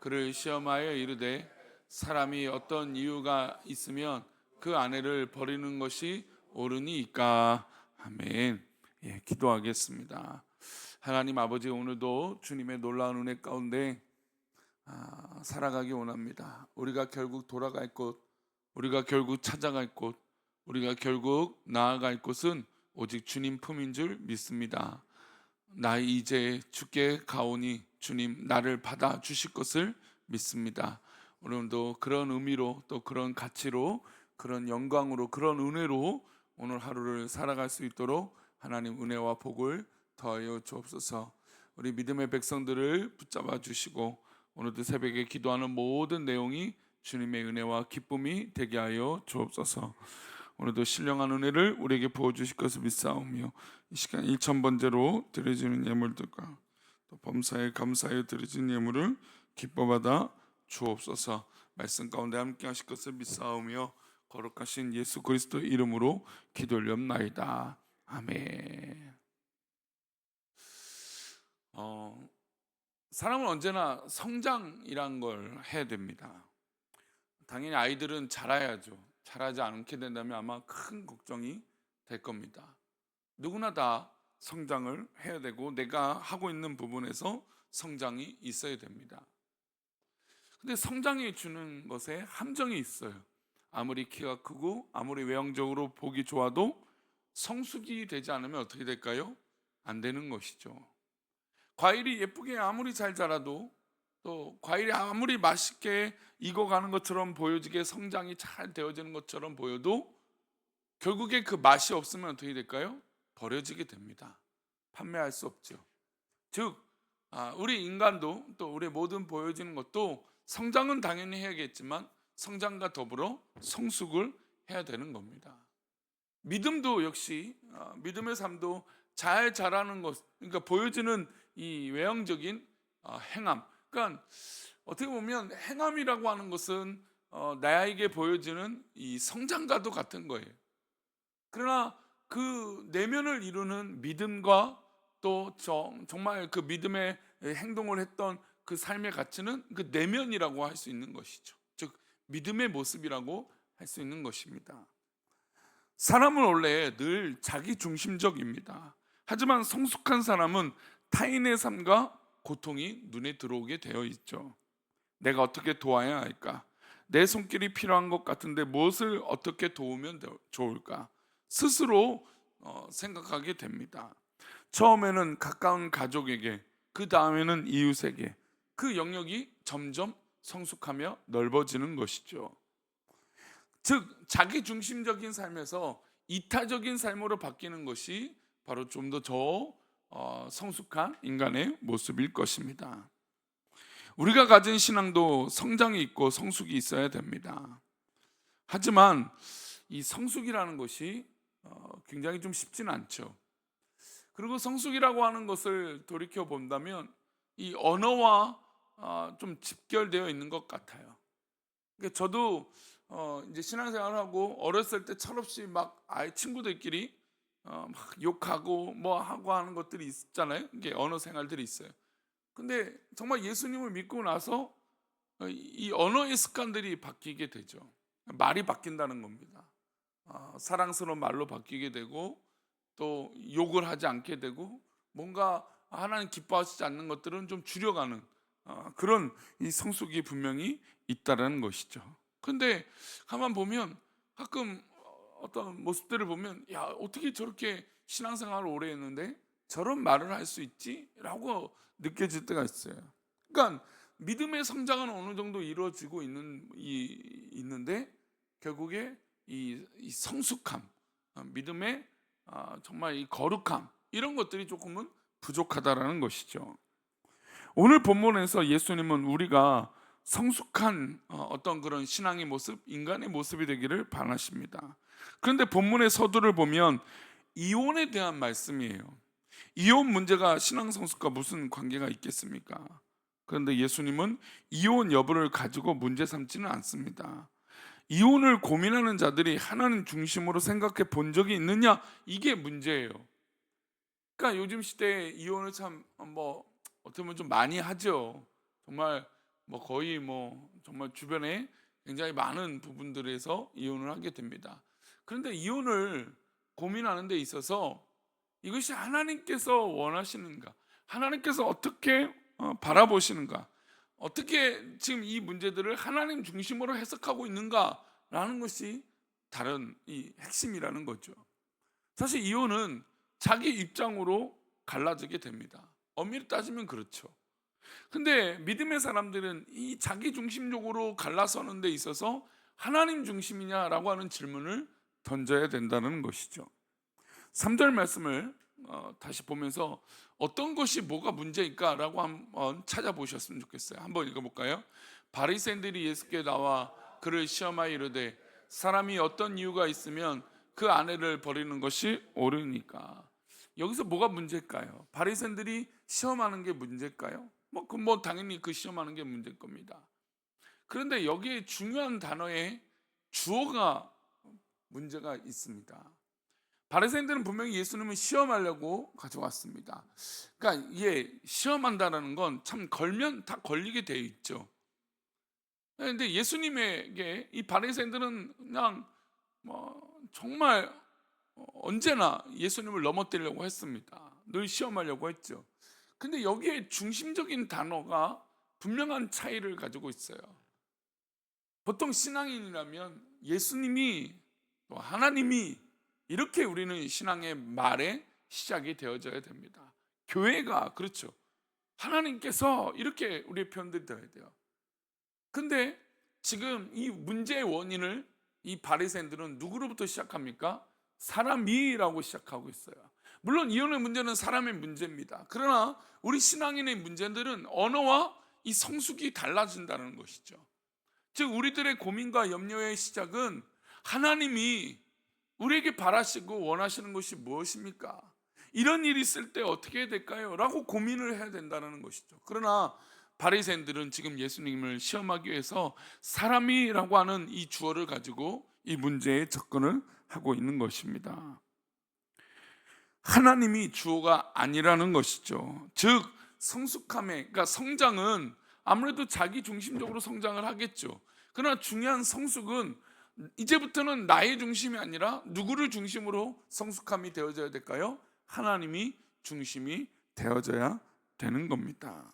그를 시험하여 이르되 사람이 어떤 이유가 있으면 그 아내를 버리는 것이 옳으니까 아멘. 예, 기도하겠습니다. 하나님 아버지 오늘도 주님의 놀라운 은혜 가운데 아, 살아가기 원합니다. 우리가 결국 돌아갈 곳, 우리가 결국 찾아갈 곳, 우리가 결국 나아갈 곳은 오직 주님 품인 줄 믿습니다. 나 이제 주께 가오니 주님 나를 받아 주실 것을 믿습니다. 오늘도 그런 의미로 또 그런 가치로 그런 영광으로 그런 은혜로 오늘 하루를 살아갈 수 있도록 하나님 은혜와 복을 더하여 주옵소서. 우리 믿음의 백성들을 붙잡아 주시고 오늘도 새벽에 기도하는 모든 내용이 주님의 은혜와 기쁨이 되게 하여 주옵소서. 오늘도 신령한 은혜를 우리에게 부어 주실 것을 믿사오며 이 시간 1천 번째로 드려지는 예물들과 또 범사에 감사하여 드려진 예물을 기뻐 받아 주옵소서. 말씀 가운데 함께 하실 것을 믿사오며 거룩하신 예수 그리스도 이름으로 기도 올렵나이다. 아멘. 어, 사람은 언제나 성장이란 걸 해야 됩니다. 당연히 아이들은 자라야죠. 자라지 않게 된다면 아마 큰 걱정이 될 겁니다. 누구나 다 성장을 해야 되고 내가 하고 있는 부분에서 성장이 있어야 됩니다. 근데 성장이 주는 것에 함정이 있어요. 아무리 키가 크고 아무리 외형적으로 보기 좋아도 성숙이 되지 않으면 어떻게 될까요? 안 되는 것이죠. 과일이 예쁘게 아무리 잘 자라도 또 과일이 아무리 맛있게 익어가는 것처럼 보여지게 성장이 잘 되어지는 것처럼 보여도 결국에 그 맛이 없으면 어떻게 될까요? 버려지게 됩니다. 판매할 수 없죠. 즉, 아, 우리 인간도 또 우리 모든 보여지는 것도 성장은 당연히 해야겠지만 성장과 더불어 성숙을 해야 되는 겁니다. 믿음도 역시 아, 믿음의 삶도 잘 자라는 것, 그러니까 보여지는 이 외형적인 아, 행함. 그러니까 어떻게 보면 행함이라고 하는 것은 어, 나에게 보여지는 이 성장과도 같은 거예요. 그러나 그 내면을 이루는 믿음과 또 정, 정말 그 믿음의 행동을 했던 그 삶의 가치는 그 내면이라고 할 수 있는 것이죠. 즉 믿음의 모습이라고 할 수 있는 것입니다. 사람은 원래 늘 자기 중심적입니다. 하지만 성숙한 사람은 타인의 삶과 고통이 눈에 들어오게 되어 있죠. 내가 어떻게 도와야 할까? 내 손길이 필요한 것 같은데 무엇을 어떻게 도우면 좋을까? 스스로 어, 생각하게 됩니다. 처음에는 가까운 가족에게, 그 다음에는 이웃에게 그 영역이 점점 성숙하며 넓어지는 것이죠. 즉 자기 중심적인 삶에서 이타적인 삶으로 바뀌는 것이 바로 좀 더저 어, 성숙한 인간의 모습일 것입니다. 우리가 가진 신앙도 성장이 있고 성숙이 있어야 됩니다. 하지만 이 성숙이라는 것이 어, 굉장히 좀 쉽지는 않죠. 그리고 성숙이라고 하는 것을 돌이켜 본다면 이 언어와 어, 좀 집결되어 있는 것 같아요. 그러니까 저도 어, 이제 신앙생활을 하고 어렸을 때 철없이 막 아이 친구들끼리 어, 막 욕하고 뭐 하고 하는 것들이 있잖아요. 이게 언어 생활들이 있어요. 근데 정말 예수님을 믿고 나서 어, 이 언어의 습관들이 바뀌게 되죠. 말이 바뀐다는 겁니다. 어, 사랑스러운 말로 바뀌게 되고 또 욕을 하지 않게 되고 뭔가 하나님 기뻐하시지 않는 것들은 좀 줄여가는 어, 그런 이 성숙이 분명히 있다라는 것이죠. 근데 가만 보면 가끔 어떤 모습들을 보면 야 어떻게 저렇게 신앙생활을 오래 했는데 저런 말을 할 수 있지?라고 느껴질 때가 있어요. 그러니까 믿음의 성장은 어느 정도 이루어지고 있는 이 있는데 결국에 이, 이 성숙함, 어, 믿음의 아, 정말 이 거룩함 이런 것들이 조금은 부족하다라는 것이죠. 오늘 본문에서 예수님은 우리가 성숙한 어, 어떤 그런 신앙의 모습, 인간의 모습이 되기를 바라십니다. 그런데 본문의 서두를 보면 이혼에 대한 말씀이에요. 이혼 문제가 신앙 성숙과 무슨 관계가 있겠습니까? 그런데 예수님은 이혼 여부를 가지고 문제 삼지는 않습니다. 이혼을 고민하는 자들이 하나님 중심으로 생각해 본 적이 있느냐? 이게 문제예요. 그러니까 요즘 시대에 이혼을 참 뭐 어떻게 보면 좀 많이 하죠. 정말 뭐 거의 뭐 정말 주변에 굉장히 많은 부분들에서 이혼을 하게 됩니다. 그런데 이혼을 고민하는 데 있어서 이것이 하나님께서 원하시는가? 하나님께서 어떻게 어, 바라보시는가? 어떻게 지금 이 문제들을 하나님 중심으로 해석하고 있는가라는 것이 다른 이 핵심이라는 거죠. 사실 이혼은 자기 입장으로 갈라지게 됩니다. 엄밀히 따지면 그렇죠. 근데 믿음의 사람들은 이 자기 중심적으로 갈라서는 데 있어서 하나님 중심이냐라고 하는 질문을 던져야 된다는 것이죠. 3절 말씀을 어, 다시 보면서 어떤 것이 뭐가 문제일까라고 한번 찾아보셨으면 좋겠어요. 한번 읽어볼까요? 바리새인들이 예수께 나와 그를 시험하여 이르되 사람이 어떤 이유가 있으면 그 아내를 버리는 것이 옳으니까 여기서 뭐가 문제일까요? 바리새인들이 시험하는 게 문제일까요? 뭐, 그 뭐 당연히 그 시험하는 게 문제일 겁니다. 그런데 여기에 중요한 단어에 주어가 문제가 있습니다. 바리새인들은 분명히 예수님을 시험하려고 가져왔습니다. 그러니까 이게 시험한다라는 건 참 걸면 다 걸리게 되어 있죠. 그런데 예수님에게 이 바리새인들은 그냥 뭐 정말 언제나 예수님을 넘어뜨리려고 했습니다. 늘 시험하려고 했죠. 근데 여기에 중심적인 단어가 분명한 차이를 가지고 있어요. 보통 신앙인이라면 예수님이 또 하나님이 이렇게 우리는 신앙의 말의 시작이 되어져야 됩니다. 교회가 그렇죠. 하나님께서 이렇게 우리의 표현들이 되어야 돼요. 근데 지금 이 문제의 원인을 이 바리새인들은 누구로부터 시작합니까? 사람이라고 시작하고 있어요. 물론 이혼의 문제는 사람의 문제입니다. 그러나 우리 신앙인의 문제들은 언어와 이 성숙이 달라진다는 것이죠. 즉 우리들의 고민과 염려의 시작은 하나님이 우리에게 바라시고 원하시는 것이 무엇입니까? 이런 일이 있을 때 어떻게 해야 될까요? 라고 고민을 해야 된다는 것이죠. 그러나 바리새인들은 지금 예수님을 시험하기 위해서 사람이라고 하는 이 주어를 가지고 이 문제에 접근을 하고 있는 것입니다. 하나님이 주어가 아니라는 것이죠. 즉 성숙함에 그러니까 성장은 아무래도 자기 중심적으로 성장을 하겠죠. 그러나 중요한 성숙은 이제부터는 나의 중심이 아니라 누구를 중심으로 성숙함이 되어져야 될까요? 하나님이 중심이 되어져야 되는 겁니다.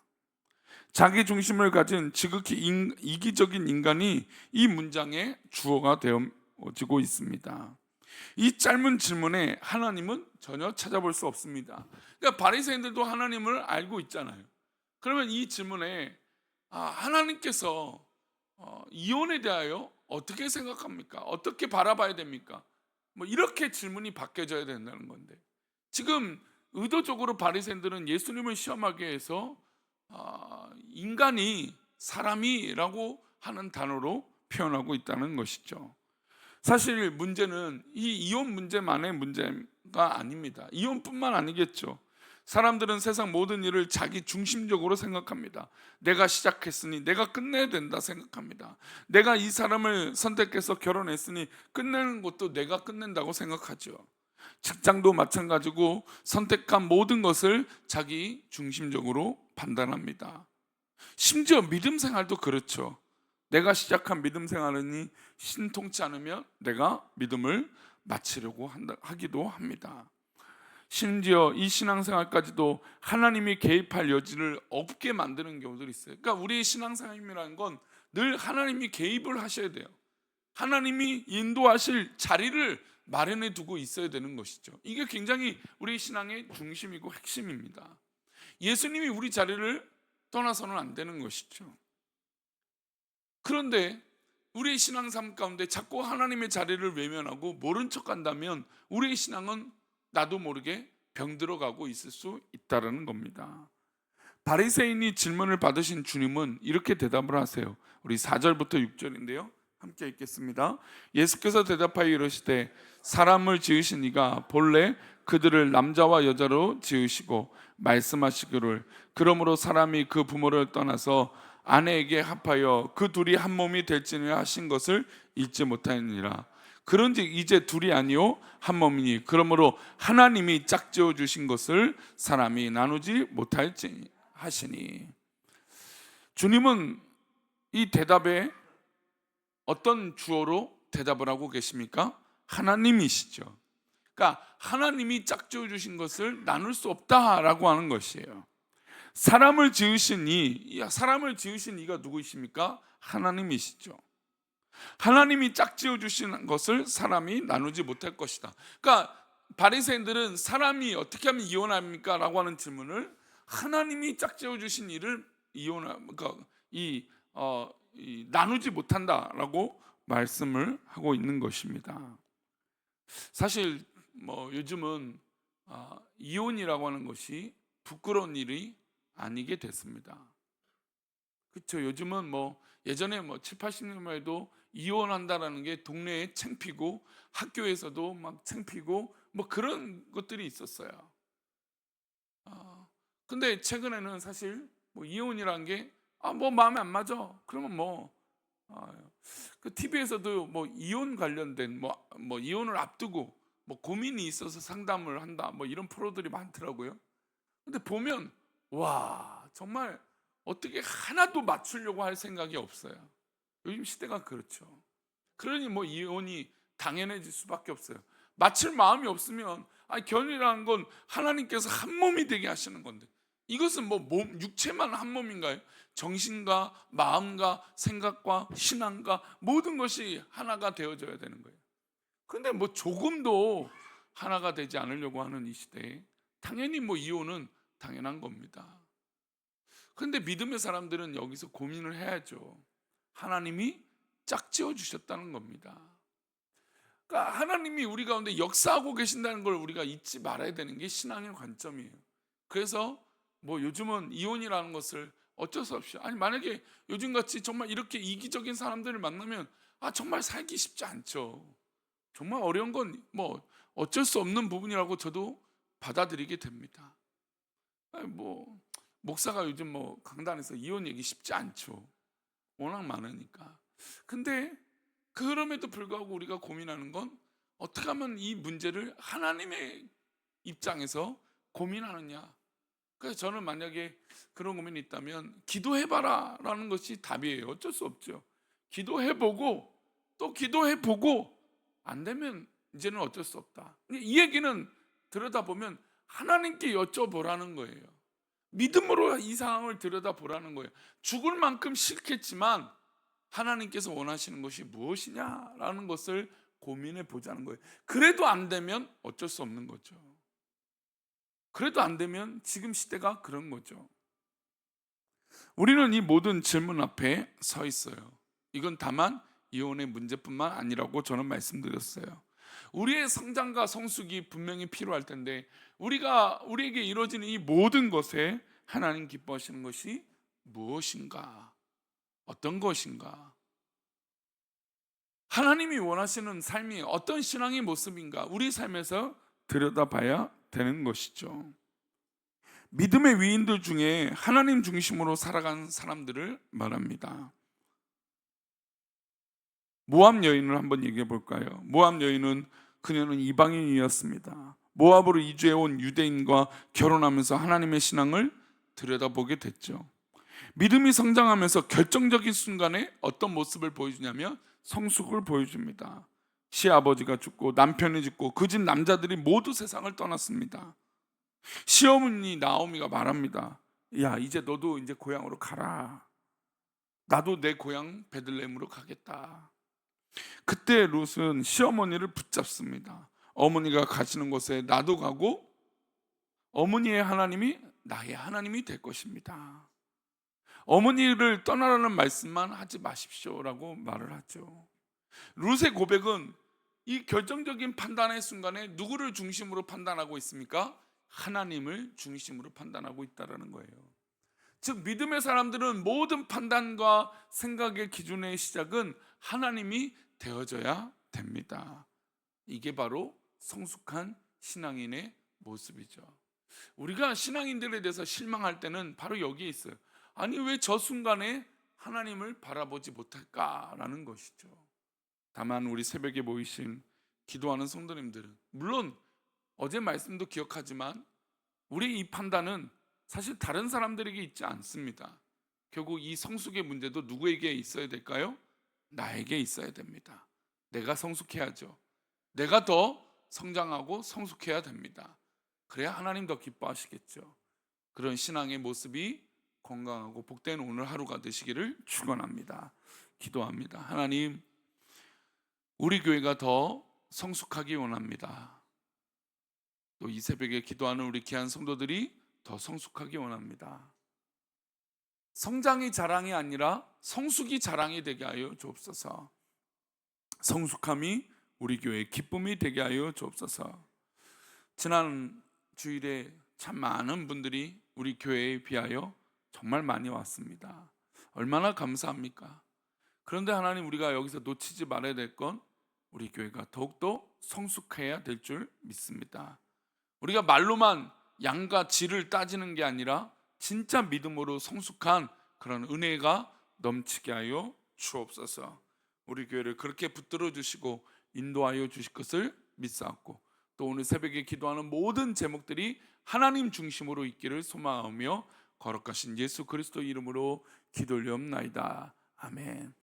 자기 중심을 가진 지극히 인, 이기적인 인간이 이 문장의 주어가 되어지고 있습니다. 이 짧은 질문에 하나님은 전혀 찾아볼 수 없습니다. 그러니까 바리새인들도 하나님을 알고 있잖아요. 그러면 이 질문에 아, 하나님께서 어, 이혼에 대하여 어떻게 생각합니까? 어떻게 바라봐야 됩니까? 뭐 이렇게 질문이 바뀌어져야 된다는 건데 지금 의도적으로 바리새인들은 예수님을 시험하기 위해서 아, 인간이 사람이라고 하는 단어로 표현하고 있다는 것이죠. 사실 문제는 이 이혼 문제만의 문제가 아닙니다. 이혼뿐만 아니겠죠. 사람들은 세상 모든 일을 자기 중심적으로 생각합니다. 내가 시작했으니 내가 끝내야 된다 생각합니다. 내가 이 사람을 선택해서 결혼했으니 끝내는 것도 내가 끝낸다고 생각하죠. 직장도 마찬가지고 선택한 모든 것을 자기 중심적으로 판단합니다. 심지어 믿음 생활도 그렇죠. 내가 시작한 믿음 생활이 신통치 않으면 내가 믿음을 마치려고 한다, 하기도 합니다. 심지어 이 신앙생활까지도 하나님이 개입할 여지를 없게 만드는 경우들이 있어요. 그러니까 우리의 신앙생활이라는 건 늘 하나님이 개입을 하셔야 돼요. 하나님이 인도하실 자리를 마련해 두고 있어야 되는 것이죠. 이게 굉장히 우리 신앙의 중심이고 핵심입니다. 예수님이 우리 자리를 떠나서는 안 되는 것이죠. 그런데 우리의 신앙 삶 가운데 자꾸 하나님의 자리를 외면하고 모른 척 한다면 우리의 신앙은 나도 모르게 병들어 가고 있을 수 있다라는 겁니다. 바리새인이 질문을 받으신 주님은 이렇게 대답을 하세요. 우리 4절부터 6절인데요. 함께 읽겠습니다. 예수께서 대답하여 이르시되 사람을 지으신 이가 본래 그들을 남자와 여자로 지으시고 말씀하시기를 그러므로 사람이 그 부모를 떠나서 아내에게 합하여 그 둘이 한 몸이 될지니 하신 것을 잊지 못하니라. 그런즉 이제 둘이 아니요 한 몸이니 그러므로 하나님이 짝지어 주신 것을 사람이 나누지 못할지 하시니 주님은 이 대답에 어떤 주어로 대답을 하고 계십니까? 하나님이시죠. 그러니까 하나님이 짝지어 주신 것을 나눌 수 없다라고 하는 것이에요. 사람을 지으신 이 사람을 지으신 이가 누구이십니까? 하나님이시죠. 하나님이 짝지어 주신 것을 사람이 나누지 못할 것이다. 그러니까 바리새인들은 사람이 어떻게 하면 이혼합니까라고 하는 질문을 하나님이 짝지어 주신 일을 이혼 그러니까 이, 어, 이 나누지 못한다라고 말씀을 하고 있는 것입니다. 사실 뭐 요즘은 아, 이혼이라고 하는 것이 부끄러운 일이 아니게 됐습니다. 그렇죠. 요즘은 뭐 예전에 뭐 7, 80년만 해도 이혼한다라는 게 동네에 창피고 학교에서도 막 창피고 뭐 그런 것들이 있었어요. 아, 근데 최근에는 사실 뭐 이혼이란 게아 뭐 마음에 안 맞아. 그러면 뭐 아, 그 TV에서도 뭐 이혼 관련된 뭐, 뭐 이혼을 앞두고 뭐 고민이 있어서 상담을 한다 뭐 이런 프로들이 많더라고요. 근데 보면 와 정말 어떻게 하나도 맞추려고 할 생각이 없어요. 요즘 시대가 그렇죠. 그러니 뭐 이혼이 당연해질 수밖에 없어요. 맞출 마음이 없으면 아니 결혼이라는 건 하나님께서 한 몸이 되게 하시는 건데 이것은 뭐 몸, 육체만 한 몸인가요? 정신과 마음과 생각과 신앙과 모든 것이 하나가 되어져야 되는 거예요. 근데 뭐 조금도 하나가 되지 않으려고 하는 이 시대에 당연히 뭐 이혼은 당연한 겁니다. 근데 믿음의 사람들은 여기서 고민을 해야죠. 하나님이 짝지어 주셨다는 겁니다. 그러니까 하나님이 우리 가운데 역사하고 계신다는 걸 우리가 잊지 말아야 되는 게 신앙의 관점이에요. 그래서 뭐 요즘은 이혼이라는 것을 어쩔 수 없이 아니 만약에 요즘 같이 정말 이렇게 이기적인 사람들을 만나면 아 정말 살기 쉽지 않죠. 정말 어려운 건 뭐 어쩔 수 없는 부분이라고 저도 받아들이게 됩니다. 아니 뭐 목사가 요즘 뭐 강단에서 이혼 얘기 쉽지 않죠. 워낙 많으니까. 근데 그럼에도 불구하고 우리가 고민하는 건 어떻게 하면 이 문제를 하나님의 입장에서 고민하느냐. 그래서 저는 만약에 그런 고민이 있다면 기도해봐라 라는 것이 답이에요. 어쩔 수 없죠. 기도해보고 또 기도해보고 안 되면 이제는 어쩔 수 없다. 이 얘기는 들여다보면 하나님께 여쭤보라는 거예요. 믿음으로 이 상황을 들여다보라는 거예요. 죽을 만큼 싫겠지만 하나님께서 원하시는 것이 무엇이냐라는 것을 고민해 보자는 거예요. 그래도 안 되면 어쩔 수 없는 거죠. 그래도 안 되면 지금 시대가 그런 거죠. 우리는 이 모든 질문 앞에 서 있어요. 이건 다만 이혼의 문제뿐만 아니라고 저는 말씀드렸어요. 우리의 성장과 성숙이 분명히 필요할 텐데 우리가 우리에게 이루어지는 이 모든 것에 하나님 기뻐하시는 것이 무엇인가? 어떤 것인가? 하나님이 원하시는 삶이 어떤 신앙의 모습인가? 우리 삶에서 들여다봐야 되는 것이죠. 믿음의 위인들 중에 하나님 중심으로 살아간 사람들을 말합니다. 모압 여인을 한번 얘기해 볼까요? 모압 여인은 그녀는 이방인이었습니다. 모압으로 이주해 온 유대인과 결혼하면서 하나님의 신앙을 들여다보게 됐죠. 믿음이 성장하면서 결정적인 순간에 어떤 모습을 보여주냐면 성숙을 보여줍니다. 시아버지가 죽고 남편이 죽고 그 집 남자들이 모두 세상을 떠났습니다. 시어머니 나오미가 말합니다. 야 이제 너도 이제 고향으로 가라. 나도 내 고향 베들레헴으로 가겠다. 그때 룻은 시어머니를 붙잡습니다. 어머니가 가시는 곳에 나도 가고 어머니의 하나님이 나의 하나님이 될 것입니다. 어머니를 떠나라는 말씀만 하지 마십시오라고 말을 하죠. 룻의 고백은 이 결정적인 판단의 순간에 누구를 중심으로 판단하고 있습니까? 하나님을 중심으로 판단하고 있다라는 거예요. 즉 믿음의 사람들은 모든 판단과 생각의 기준의 시작은 하나님이 되어져야 됩니다. 이게 바로 성숙한 신앙인의 모습이죠. 우리가 신앙인들에 대해서 실망할 때는 바로 여기에 있어요. 아니 왜 저 순간에 하나님을 바라보지 못할까라는 것이죠. 다만 우리 새벽에 모이신 기도하는 성도님들은 물론 어제 말씀도 기억하지만 우리 이 판단은 사실 다른 사람들에게 있지 않습니다. 결국 이 성숙의 문제도 누구에게 있어야 될까요? 나에게 있어야 됩니다. 내가 성숙해야죠. 내가 더 성장하고 성숙해야 됩니다. 그래야 하나님 더 기뻐하시겠죠. 그런 신앙의 모습이 건강하고 복된 오늘 하루가 되시기를 축원합니다. 기도합니다. 하나님, 우리 교회가 더 성숙하기 원합니다. 또 이 새벽에 기도하는 우리 귀한 성도들이 더 성숙하기 원합니다. 성장이 자랑이 아니라 성숙이 자랑이 되게 하여 주옵소서. 성숙함이 우리 교회의 기쁨이 되게 하여 주옵소서. 지난 주일에 참 많은 분들이 우리 교회에 비하여 정말 많이 왔습니다. 얼마나 감사합니까? 그런데 하나님 우리가 여기서 놓치지 말아야 될 건 우리 교회가 더욱더 성숙해야 될 줄 믿습니다. 우리가 말로만 양과 질을 따지는 게 아니라 진짜 믿음으로 성숙한 그런 은혜가 넘치게 하여 주옵소서. 우리 교회를 그렇게 붙들어 주시고 인도하여 주실 것을 믿사옵고 또 오늘 새벽에 기도하는 모든 제목들이 하나님 중심으로 있기를 소망하며 거룩하신 예수 그리스도 이름으로 기도 올리옵나이다. 아멘.